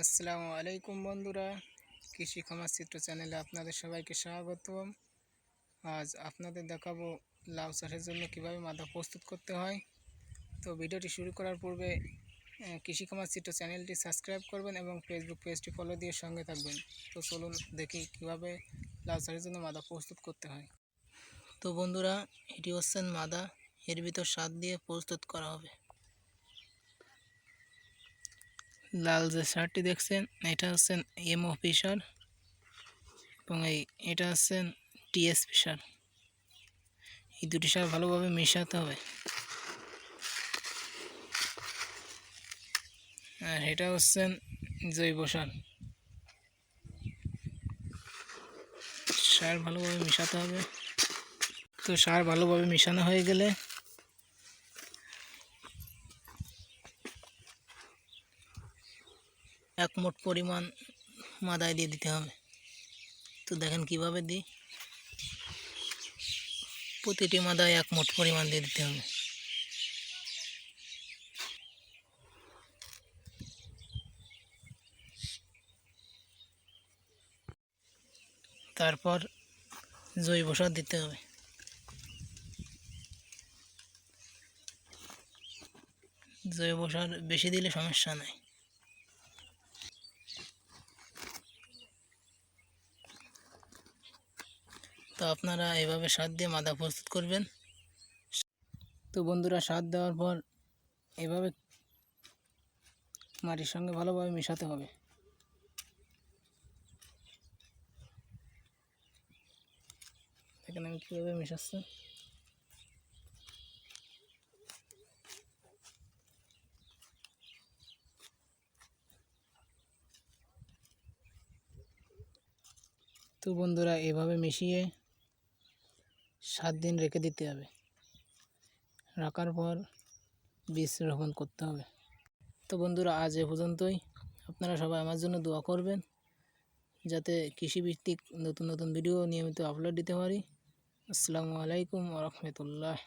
আসসালামু আলাইকুম বন্ধুরা। কৃষি খামার চিত্র চ্যানেলে আপনাদের সবাইকে স্বাগতম। আজ আপনাদের দেখাবো লাউ চাষের জন্য কীভাবে মাদা প্রস্তুত করতে হয়। তো ভিডিওটি শুরু করার পূর্বে কৃষি খামার চিত্র চ্যানেলটি সাবস্ক্রাইব করবেন এবং ফেসবুক পেজটি ফলো দিয়ে সঙ্গে থাকবেন। তো চলুন দেখি কীভাবে লাউ চাষের জন্য মাদা প্রস্তুত করতে হয়। তো বন্ধুরা, এটি হচ্ছেন মাদা। এর ভিতর স্বাদ দিয়ে প্রস্তুত করা হবে। লাল যে শার্টটি দেখছেন, এটা হচ্ছেন এম অফিসার এবং এই, এটা হচ্ছেন টিএসপি সার এই দুটি সার ভালোভাবে মেশাতে হবে। আর এটা হচ্ছেন জৈব সার সার ভালোভাবে মেশাতে হবে। তো সার ভালোভাবে মেশানো হয়ে গেলে এক মোট পরিমাণ মাদায় দিয়ে দিতে হবে। তো দেখেন কীভাবে দিই। প্রতিটি মাদায় এক মোট পরিমাণ দিয়ে দিতে হবে। তারপর জৈব সার দিতে হবে। জৈব সার বেশি দিলে সমস্যা নাই। তো আপনারা এভাবে সার দিয়ে মাদা প্রস্তুত করবেন। তো বন্ধুরা সার দেওয়ার পর এভাবে মাটির সঙ্গে ভালোভাবে মেশাতে হবে। দেখেন আমি কীভাবে মেশাচ্ছি। তো বন্ধুরা, এভাবে মিশিয়ে সাত দিন রেখে দিতে হবে। রাখার পর বীজ রোপণ করতে হবে। তো বন্ধুরা, আজ এ পর্যন্তই। আপনারা সবাই আমার জন্য দোয়া করবেন, যাতে কৃষিভিত্তিক নতুন নতুন ভিডিও নিয়মিত আপলোড দিতে পারি। আসসালামু আলাইকুম রহমতুল্লাহ।